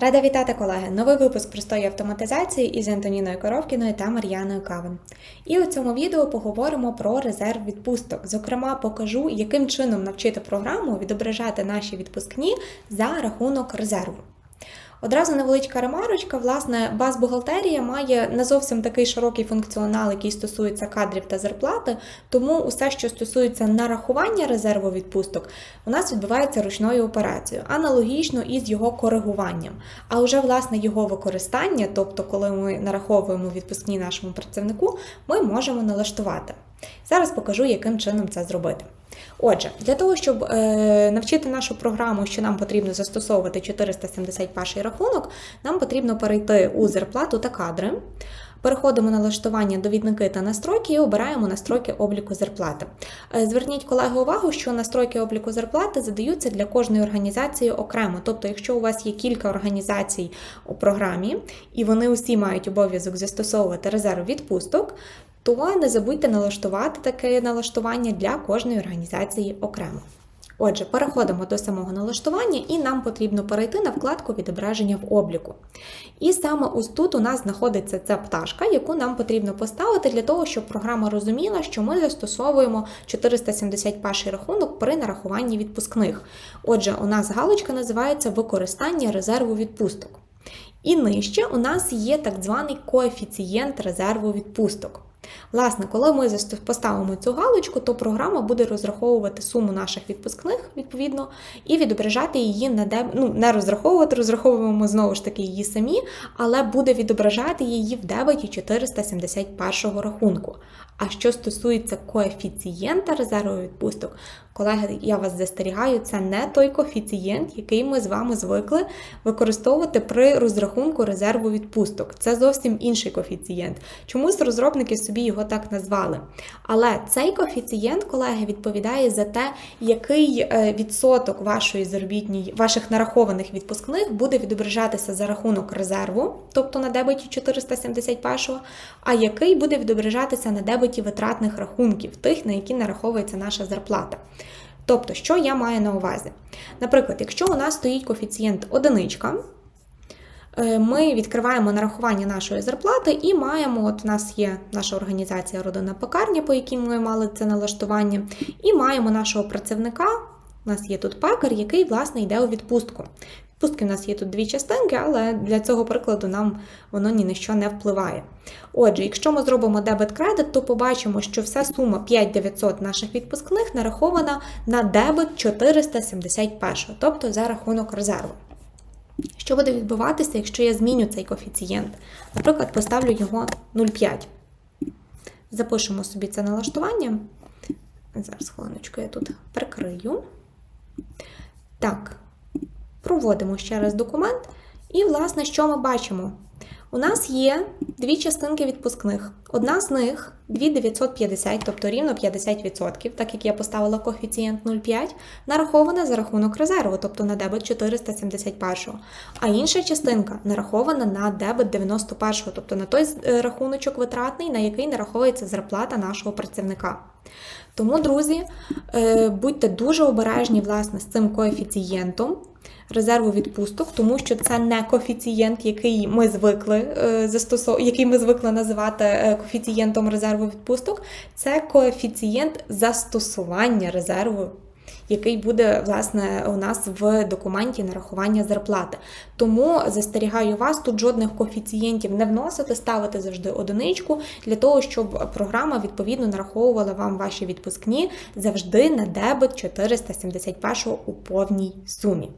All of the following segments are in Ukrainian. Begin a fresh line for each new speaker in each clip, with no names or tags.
Рада вітати колеги! Новий випуск простої автоматизації із Антоніною Коровкіною та Мар'яною Кавин. І у цьому відео поговоримо про резерв відпусток. Зокрема, покажу, яким чином навчити програму відображати наші відпускні за рахунок резерву. Одразу невеличка ремарочка. Власне, баз-бухгалтерія має не зовсім такий широкий функціонал, який стосується кадрів та зарплати, тому усе, що стосується нарахування резерву відпусток, у нас відбувається ручною операцією, аналогічно із його коригуванням. А вже власне його використання, тобто, коли ми нараховуємо відпускні нашому працівнику, ми можемо налаштувати. Зараз покажу, яким чином це зробити. Отже, для того, щоб е, навчити нашу програму, що нам потрібно застосовувати 471 рахунок, нам потрібно перейти у зарплату та кадри. Переходимо на налаштування довідники та настройки і обираємо настройки обліку зарплати. Е, Зверніть колеги увагу, що настройки обліку зарплати задаються для кожної організації окремо. Тобто, якщо у вас є кілька організацій у програмі, і вони усі мають обов'язок застосовувати резерв відпусток, то не забудьте налаштувати таке налаштування для кожної організації окремо. Отже, переходимо до самого налаштування, і нам потрібно перейти на вкладку відображення в обліку. І саме ось тут у нас знаходиться ця пташка, яку нам потрібно поставити для того, щоб програма розуміла, що ми застосовуємо 471 рахунок при нарахуванні відпускних. Отже, у нас галочка називається використання резерву відпусток. І нижче у нас є так званий коефіцієнт резерву відпусток. Власне, коли ми поставимо цю галочку, то програма буде розраховувати суму наших відпускних, відповідно, і відображати її на деб... ну, не розраховувати, розраховуємо знову ж таки її самі, але буде відображати її в дебеті 471 рахунку. А що стосується коефіцієнта резерву відпусток, колеги, я вас застерігаю, це не той коефіцієнт, який ми з вами звикли використовувати при розрахунку резерву відпусток. Це зовсім інший коефіцієнт. Чомусь розробники собі його так назвали. Але цей коефіцієнт, колеги, відповідає за те, який е, відсоток вашої заробітній, ваших нарахованих відпускних буде відображатися за рахунок резерву, тобто на дебеті 471, а який буде відображатися на дебеті витратних рахунків, тих, на які нараховується наша зарплата. Тобто, що я маю на увазі? Наприклад, якщо у нас стоїть коефіцієнт одиничка, ми відкриваємо нарахування нашої зарплати і маємо, от у нас є наша організація Родина Пекарня, по якій ми мали це налаштування, і маємо нашого працівника. У нас є тут пекар, який, власне, йде у відпустку. Відпустки у нас є тут дві частинки, але для цього прикладу нам воно ні на що не впливає. Отже, якщо ми зробимо дебет-кредит, то побачимо, що вся сума 5900 наших відпускних нарахована на дебет 471, тобто за рахунок резерву. Що буде відбуватися, якщо я зміню цей коефіцієнт? Наприклад, поставлю його 0,5. Запишемо собі це налаштування. Зараз хвилиночку я тут прикрию. Так, проводимо ще раз документ. І, власне, що ми бачимо? У нас є дві частинки відпускних. Одна з них 2950, тобто рівно 50%, так як я поставила коефіцієнт 0,5, нарахована за рахунок резерву, тобто на дебет 471. А інша частинка нарахована на дебет 91, тобто на той е, рахуночок витратний, на який нараховується зарплата нашого працівника. Тому, друзі, е, будьте дуже обережні власне, з цим коефіцієнтом резерву відпусток, тому що це не коефіцієнт, який ми звикли е, який ми звикли називати е, коефіцієнтом резерву відпусток, це коефіцієнт застосування резерву. Який буде, власне, у нас в документі нарахування зарплати. Тому застерігаю вас, тут жодних коефіцієнтів не вносити, ставити завжди одиничку, для того, щоб програма відповідно нараховувала вам ваші відпускні завжди на дебет 471 у повній сумі.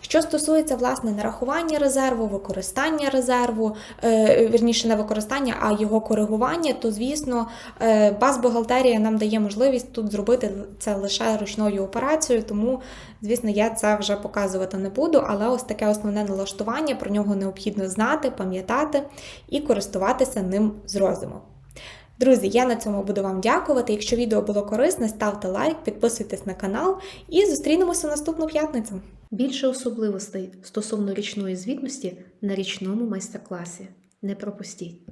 Що стосується власне нарахування резерву, використання резерву, е, вірніше не використання, а його коригування, то звісно, е, баз-бухгалтерія нам дає можливість тут зробити це лише ручною операцією, тому, звісно, я це вже показувати не буду. Але ось таке основне налаштування, про нього необхідно знати, пам'ятати і користуватися ним з розумом. Друзі, я на цьому буду вам дякувати. Якщо відео було корисне, ставте лайк, підписуйтесь на канал і зустрінемося наступну п'ятницю.
Більше особливостей стосовно річної звітності на річному майстер-класі. Не пропустіть!